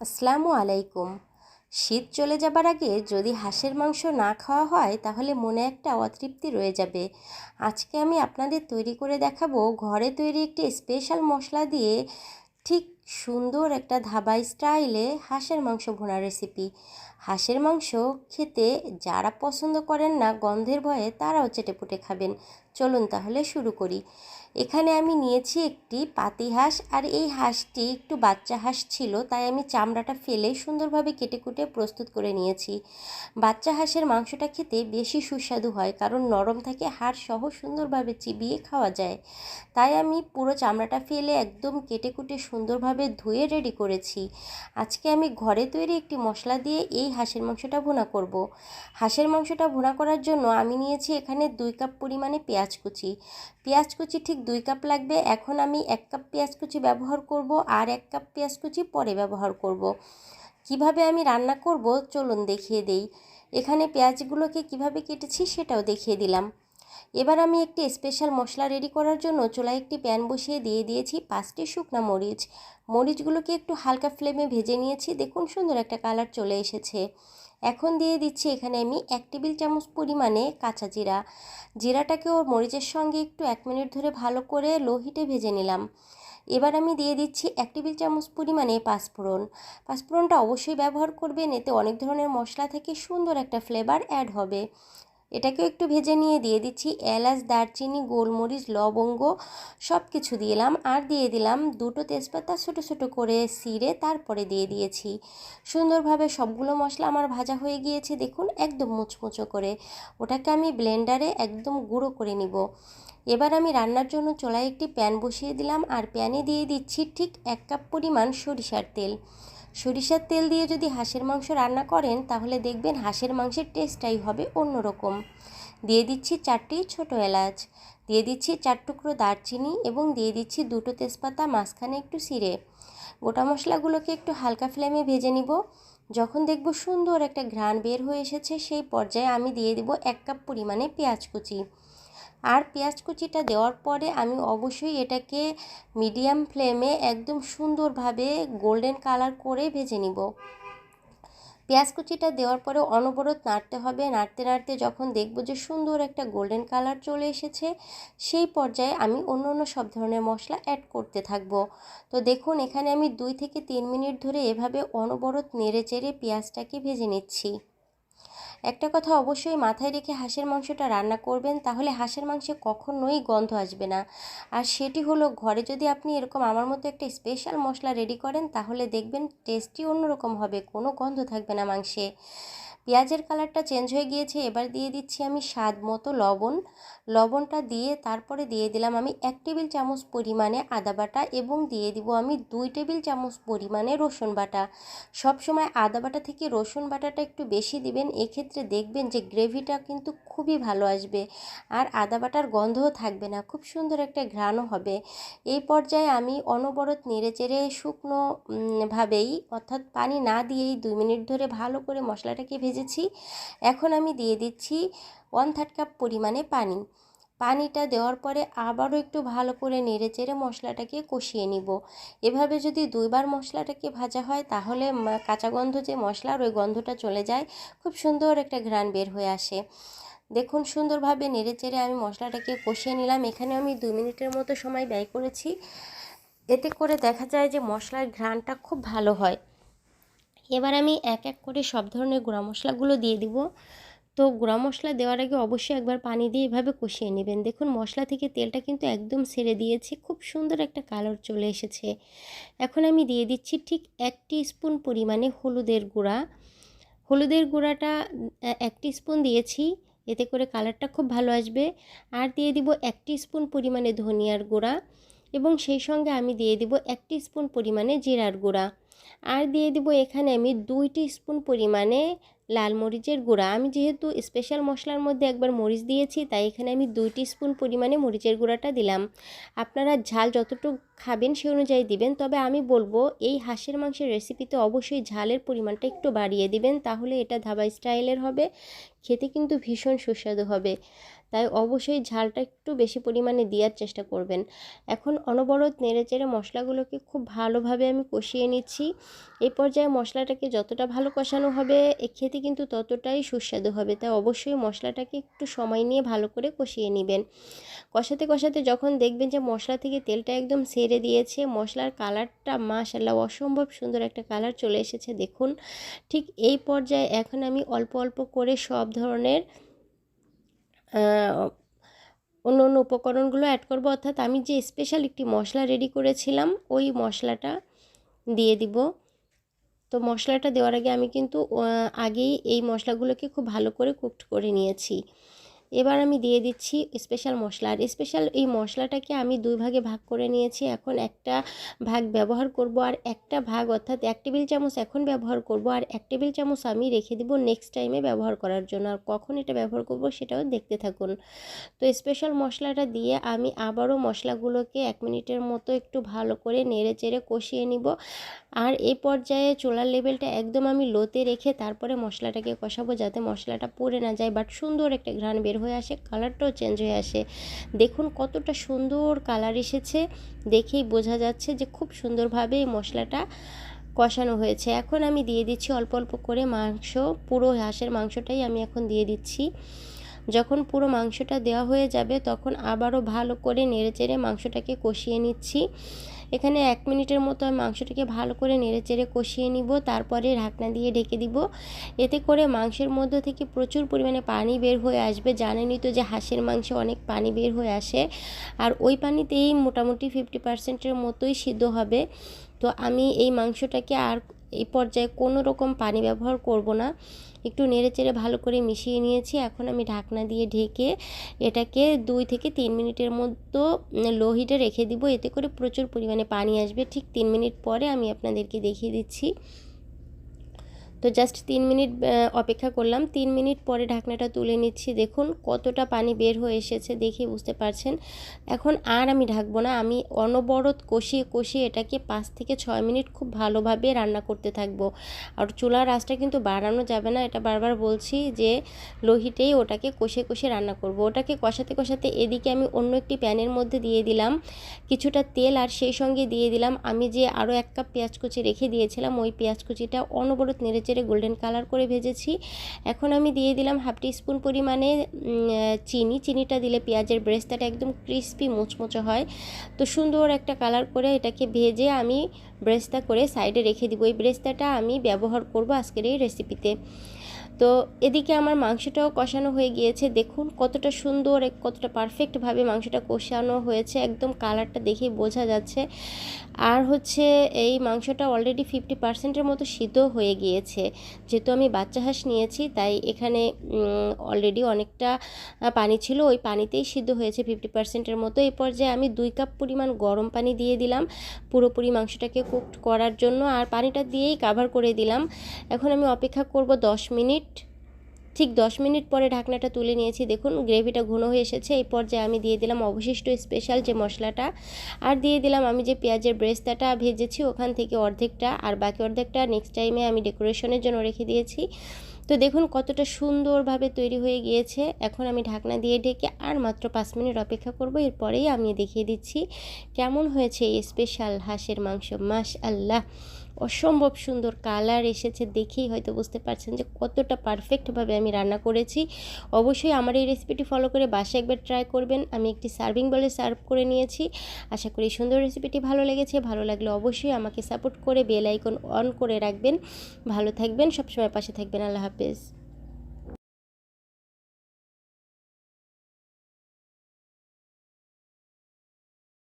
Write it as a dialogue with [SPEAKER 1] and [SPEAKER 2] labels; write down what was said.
[SPEAKER 1] আসসালামু আলাইকুম। শীত চলে যাবার আগে যদি হাঁসের মাংস না খাওয়া হয়, তাহলে মনে একটা অতৃপ্তি রয়ে যাবে। আজকে আমি আপনাদের তৈরি করে দেখাবো ঘরে তৈরি একটি স্পেশাল মশলা দিয়ে ঠিক সুন্দর একটা ধাবাই স্টাইলে হাঁসের মাংস ভোনা রেসিপি হাঁসের মাংস খেতে যারা পছন্দ করেন না, গন্ধের ভয়ে তারাও চেটেপুটে খাবেন। চলুন তাহলে শুরু করি। এখানে আমি নিয়েছি একটি পাতি হাঁস, আর এই হাঁসটি একটু বাচ্চা হাঁস ছিল, তাই আমি চামড়াটা ফেলে সুন্দরভাবে কেটে কুটে প্রস্তুত করে নিয়েছি। বাচ্চা হাঁসের মাংসটা খেতে বেশি সুস্বাদু হয়, কারণ নরম থাকে, হাড় সহ সুন্দরভাবে চিবিয়ে খাওয়া যায়। তাই আমি পুরো চামড়াটা ফেলে একদম কেটে কুটে সুন্দরভাবে ধুয়ে রেডি করেছি। আজকে আমি ঘরে তৈরি একটি মশলা দিয়ে এই হাঁসের মাংসটা ভুনা করব। হাঁসের মাংসটা ভুনা করার জন্য আমি নিয়েছি এখানে দুই কাপ পরিমাণে পেঁয়াজ কুচি। পেঁয়াজ কুচি ঠিক দুই কাপ লাগবে। এখন আমি এক কাপ পেঁয়াজ কুচি ব্যবহার করব আর এক কাপ পেঁয়াজ কুচি পরে ব্যবহার করব। কীভাবে আমি রান্না করব? চলুন দেখিয়ে দেই। এখানে পেঁয়াজগুলোকে কীভাবে কেটেছি সেটাও দেখিয়ে দিলাম। এবার আমি একটি স্পেশাল মশলা রেডি করার জন্য চুলায় একটি প্যান বসিয়ে দিয়ে দিয়েছি পাঁচটি শুকনা মরিচ। মরিচগুলোকে একটু হালকা ফ্লেমে ভেজে নিয়েছি। দেখুন সুন্দর একটা কালার চলে এসেছে। এখন দিয়ে দিচ্ছি এখানে আমি এক টেবিল চামচ পরিমাণে কাঁচা জিরা। জিরাটাকে জিরাটাকেও মরিচের সঙ্গে একটু এক মিনিট ধরে ভালো করে লো হিটে ভেজে নিলাম। এবার আমি দিয়ে দিচ্ছি এক টেবিল চামচ পরিমাণে পাঁচফোড়ন। পাঁচফোড়নটা অবশ্যই ব্যবহার করবেন, এতে অনেক ধরনের মশলা থেকে সুন্দর একটা ফ্লেভার অ্যাড হবে। এটাকেও একটু ভেজে নিয়ে দিয়ে দিচ্ছি, এলাচ, দারচিনি, গোলমরিচ, লবঙ্গ সব কিছু দিলাম আর দিয়ে দিলাম দুটো তেজপাতা ছোটো ছোটো করে সিরে তারপরে দিয়ে দিয়েছি। সুন্দরভাবে সবগুলো মশলা আমার ভাজা হয়ে গিয়েছে, দেখুন, একদম মুচমুচো করে। ওটাকে আমি ব্লেন্ডারে একদম গুঁড়ো করে নিব। এবার আমি রান্নার জন্য চোলায় একটি প্যান বসিয়ে দিলাম, আর প্যানে দিয়ে দিচ্ছি ঠিক এক কাপ পরিমাণ সরিষার তেল। সরিষার তেল দিয়ে যদি হাঁসের মাংস রান্না করেন, তাহলে দেখবেন হাঁসের মাংসের টেস্টটাই হবে অন্যরকম। দিয়ে দিচ্ছি চারটি ছোট এলাচ, দিয়ে দিচ্ছি চার টুকরো দারচিনি এবং দিয়ে দিচ্ছি দুটো তেজপাতা, মাঝখানে একটু সিরে। গোটা মশলাগুলোকে একটু হালকা ফ্লেমে ভেজে নিব। যখন দেখব সুন্দর একটা ঘ্রাণ বের হয়ে এসেছে, সেই পর্যায়ে আমি দিয়ে দেব এক কাপ পরিমাণে পেঁয়াজ কুচি। আর পেঁয়াজ কুচিটা দেওয়ার পরে আমি অবশ্যই এটাকে মিডিয়াম ফ্লেমে একদম সুন্দরভাবে গোল্ডেন কালার করে ভেজে নিব। পেঁয়াজ কুচিটা দেওয়ার পরে অনবরত নাড়তে হবে। নাড়তে নাড়তে যখন দেখব যে সুন্দর একটা গোল্ডেন কালার চলে এসেছে, সেই পর্যায়ে আমি অন্য অন্য সব ধরনের মশলা অ্যাড করতে থাকব। তো দেখুন, এখানে আমি দুই থেকে তিন মিনিট ধরে এভাবে অনবরত নেড়ে চেড়ে পেঁয়াজটাকে ভেজে নিচ্ছি। একটা কথা অবশ্যই মাথায় রেখে হাঁসের মাংসটা রান্না করবেন, তাহলে হাঁসের মাংসে কখনোই গন্ধ আসবে না। আর সেটি হলো, ঘরে যদি আপনি এরকম আমার মতো একটা স্পেশাল মশলা রেডি করেন, তাহলে দেখবেন টেস্টই অন্যরকম হবে, কোনো গন্ধ থাকবে না মাংসে। পেঁয়াজের কালারটা চেঞ্জ হয়ে গিয়েছে, এবার দিয়ে দিচ্ছি আমি স্বাদ মতো লবণ। লবণটা দিয়ে তারপরে দিয়ে দিলাম আমি এক টেবিল চামচ পরিমাণে আদা বাটা এবং দিয়ে দিব আমি দুই টেবিল চামচ পরিমাণে রসুন বাটা। সব সময় আদা বাটা থেকে রসুন বাটাটা একটু বেশি দিবেন, এক্ষেত্রে দেখবেন যে গ্রেভিটা কিন্তু খুবই ভালো আসবে আর আদা বাটার গন্ধও থাকবে না, খুব সুন্দর একটা ঘ্রাণও হবে। এই পর্যায়ে আমি অনবরত নেড়ে চেড়ে শুকনো ভাবেই অর্থাৎ পানি না দিয়েই দুই মিনিট ধরে ভালো করে মশলাটাকে ভেজেছি। এখন আমি দিয়ে দিচ্ছি ওয়ান থার্ড কাপ পরিমাণে পানি। পানিটা দেওয়ার পরে আবারও একটু ভালো করে নেড়ে চেড়ে মশলাটাকে কষিয়ে নিব। এভাবে যদি দুইবার মশলাটাকে ভাজা হয়, তাহলে কাঁচা গন্ধ যে মশলার ওই গন্ধটা চলে যায়, খুব সুন্দর একটা ঘ্রাণ বের হয়ে আসে। দেখুন, সুন্দরভাবে নেড়ে চেড়ে আমি মশলাটাকে কষিয়ে নিলাম। এখানে আমি দু মিনিটের মতো সময় ব্যয় করেছি। এতে করে দেখা যায় যে মশলার ঘ্রাণটা খুব ভালো হয়। এবার আমি এক এক করে সব ধরনের গুঁড়া মশলাগুলো দিয়ে দিব। তো গুঁড়া মশলা দেওয়ার আগে অবশ্যই একবার পানি দিয়ে এভাবে কষিয়ে নেবেন। দেখুন, মশলা থেকে তেলটা কিন্তু একদম ছেড়ে দিয়েছে। খুব সুন্দর একটা কালার চলে এসেছে। এখন আমি দিয়ে দিচ্ছি ঠিক এক স্পুন পরিমাণে হলুদের গুঁড়া। হলুদের গুঁড়াটা এক স্পুন দিয়েছি। এতে করে কালারটা খুব ভালো আসবে। আর দিয়ে দিব এক স্পুন পরিমাণে ধনিয়ার গুঁড়া। এবং সেই সঙ্গে আমি দিয়ে দিব এক স্পুন পরিমাণে জিরার গুঁড়া। আর দিয়ে দিব এখানে আমি দুইটি স্পুন পরিমাণে লাল মরিচের গুঁড়া। আমি যেহেতু স্পেশাল মশলার মধ্যে একবার মরিচ দিয়েছি, তাই এখানে আমি দুইটি স্পুন পরিমাণে মরিচের গুঁড়াটা দিলাম। আপনারা ঝাল যতটুকু খাবেন সে অনুযায়ী দিবেন, তবে আমি বলব এই হাঁসের মাংসের রেসিপিতে অবশ্যই ঝালের পরিমাণটা একটু বাড়িয়ে দিবেন, তাহলে এটা ধাবা স্টাইলের হবে, খেতে কিন্তু ভীষণ সুস্বাদু হবে। তাই অবশ্যই ঝালটা একটু বেশি পরিমাণে দেওয়ার চেষ্টা করবেন। এখন অনবরত নেড়ে চেড়ে মশলাগুলোকে খুব ভালোভাবে আমি কষিয়ে নিচ্ছি। এই পর্যায়ে মশলাটাকে যতটা ভালো কষানো হবে খেতে কিন্তু ততটাই সুস্বাদু হবে। তাই অবশ্যই মশলাটাকে একটু সময় নিয়ে ভালো করে কষিয়ে নেবেন। কষাতে কষাতে যখন দেখবেন যে মশলা থেকে তেলটা একদম সেরে দিয়েছে, মশলার কালারটা মাশাল্লাহ অসম্ভব সুন্দর একটা কালার চলে এসেছে। দেখুন, ঠিক এই পর্যায়ে এখন আমি অল্প অল্প করে সব ধরনের অন্য অন্য উপকরণগুলো অ্যাড করব। অর্থাৎ আমি যে স্পেশাল একটি মশলা রেডি করেছিলাম, ওই মশলাটা দিয়ে দিব। তো মশলাটা দেওয়ার আগে আমি কিন্তু আগেই এই মশলাগুলোকে খুব ভালো করে কুকড করে নিয়েছি। এবার আমি দিয়ে দিচ্ছি স্পেশাল মশলা। আর স্পেশাল এই মশলাটাকে আমি দুই ভাগে ভাগ করে নিয়েছি। এখন একটা ভাগ ব্যবহার করব আর একটা ভাগ অর্থাৎ এক টেবিল চামচ এখন ব্যবহার করব। আর এক টেবিল চামচ আমি রেখে দিব নেক্সট টাইমে ব্যবহার করার জন্য। আর কখন এটা ব্যবহার করব সেটাও দেখতে থাকুন। তো স্পেশাল মশলাটা দিয়ে আমি আবারও মশলাগুলোকে এক মিনিটের মতো একটু ভালো করে নেড়ে চেড়ে কষিয়ে নিব। আর এই পর্যায়ে চোলার লেভেলটা একদম আমি লোতে রেখে তারপরে মশলাটাকে কষাবো যাতে মশলাটা পড়ে না যায়। বাট সুন্দর একটা ঘ্রাণ বের হয়ে আসে কালারটাও চেঞ্জ হয়ে আসে। দেখুন কতটা সুন্দর কালার এসেছে, দেখেই বোঝা যাচ্ছে যে খুব সুন্দরভাবে এই মশলাটা কষানো হয়েছে। এখন আমি দিয়ে দিচ্ছি অল্প অল্প করে মাংস, পুরো হাঁসের মাংসটাই আমি এখন দিয়ে দিচ্ছি। যখন পুরো মাংসটা দেওয়া হয়ে যাবে, তখন আবারও ভালো করে নেড়ে চেড়ে মাংসটাকে কষিয়ে নিচ্ছি। এখানে এক মিনিটের মতো মাংসটাকে ভালো করে নেড়ে চেড়ে কষিয়ে নিব, তারপরে ঢাকনা দিয়ে ঢেকে দিব। এতে করে মাংসের মধ্যে থেকে প্রচুর পরিমাণে পানি বের হয়ে আসবে। জানেনই তো যে হাঁসের মাংসে অনেক পানি বের হয়ে আসে। আর ওই পানিতেই মোটামুটি ফিফটি পার্সেন্টের মতোই সিদ্ধ হবে। তো আমি এই মাংসটাকে আর এই পর্যায়ে কোনো রকম পানি ব্যবহার করব না। একটু নেড়ে চেড়ে ভালো করে মিশিয়ে নিয়েছি। এখন আমি ঢাকনা দিয়ে ঢেকে এটাকে দুই থেকে তিন মিনিটের মতো লো হিটে রেখে দিব। এতে করে প্রচুর পরিমাণে পানি আসবে। ঠিক তিন মিনিট পরে আমি আপনাদেরকে দেখিয়ে দিচ্ছি। তো জাস্ট তিন মিনিট অপেক্ষা করলাম। তিন মিনিট পরে ঢাকনাটা তুলে নিচ্ছি। দেখুন কতটা পানি বের হয়ে এসেছে দেখে বুঝতে পারছেন। এখন আর আমি ঢাকবো না, আমি অনবরত কষিয়ে কষিয়ে এটাকে পাঁচ থেকে ছয় মিনিট খুব ভালোভাবে রান্না করতে থাকব। আর চুলার আঁচটা কিন্তু বাড়ানো যাবে না, এটা বারবার বলছি যে লোহিতেই ওটাকে কষে কষে রান্না করব। ওটাকে কষাতে কষাতে এদিকে আমি অন্য একটি প্যানের মধ্যে দিয়ে দিলাম। কিছুটা তেল আর সেই সঙ্গে দিয়ে দিলাম। আমি যে আরও এক কাপ পেঁয়াজ কুচি রেখে দিয়েছিলাম, ওই পেঁয়াজ কুচিটা অনবরত নেড়ে চেড়ে গোল্ডেন কালার করে ভেজেছি। এখন আমি দিয়ে দিলাম হাফ টি স্পুন পরিমাণে চিনি। চিনিটা দিলে পেঁয়াজের ব্রেস্তাটা একদম ক্রিস্পি মুচমুচো হয়। তো সুন্দর একটা কালার করে এটাকে ভেজে আমি ব্রেস্তা করে সাইডে রেখে দিব। এই ব্রেস্তাটা আমি ব্যবহার করব আজকের এই রেসিপিতে তো এদিকে আমার মাংসটাও কষানো হয়ে গিয়েছে। দেখুন কতটা সুন্দর কতটা পারফেক্টভাবে মাংসটা কষানো হয়েছে। একদম কালারটা দেখেই বোঝা যাচ্ছে। আর হচ্ছে এই মাংসটা অলরেডি ফিফটি পার্সেন্টের মতো সিদ্ধ হয়ে গিয়েছে। যেহেতু আমি বাচ্চা হাঁস নিয়েছি, তাই এখানে অলরেডি অনেকটা পানি ছিল। ওই পানিতেই সিদ্ধ হয়েছে ফিফটি পার্সেন্টের মতো। এই পর্যায়ে আমি দুই কাপ পরিমাণ গরম পানি দিয়ে দিলাম পুরোপুরি মাংসটাকে কুকড করার জন্য। আর পানিটা দিয়েই কাভার করে দিলাম। এখন আমি অপেক্ষা করব দশ মিনিট। ঠিক দশ মিনিট পরে ঢাকনাটা তুলে নিয়েছি। দেখুন, গ্রেভিটা ঘন হয়ে এসেছে। এই পর্যায়ে আমি দিয়ে দিলাম অবশিষ্ট স্পেশাল যে মশলাটা। আর দিয়ে দিলাম আমি যে পেঁয়াজের ব্রেস্তাটা ভেজেছি, ওখান থেকে অর্ধেকটা। আর বাকি অর্ধেকটা নেক্সট টাইমে আমি ডেকোরেশনের জন্য রেখে দিয়েছি। তো দেখুন, কতটা সুন্দরভাবে তৈরি হয়ে গিয়েছে। এখন আমি ঢাকনা দিয়ে ঢেকে আর মাত্র পাঁচ মিনিট অপেক্ষা করব। এরপরেই আমি দেখিয়ে দিচ্ছি কেমন হয়েছে এই স্পেশাল হাঁসের মাংস। মাস আল্লাহ অসম্ভব সুন্দর কালার এসেছে দেখেই হয়তো বুঝতে পারছেন যে কতটা পারফেক্টভাবে আমি রান্না করেছি। অবশ্যই আমার এই রেসিপিটি ফলো করে বাসায় একবার ট্রাই করবেন। আমি একটি সার্ভিং বলে সার্ভ করে নিয়েছি। আশা করি সুন্দর রেসিপিটি ভালো লেগেছে। ভালো লাগলে অবশ্যই আমাকে সাপোর্ট করে বেল আইকন অন করে রাখবেন। ভালো থাকবেন, সবসময় পাশে থাকবেন। আল্লাহ হাফেজ।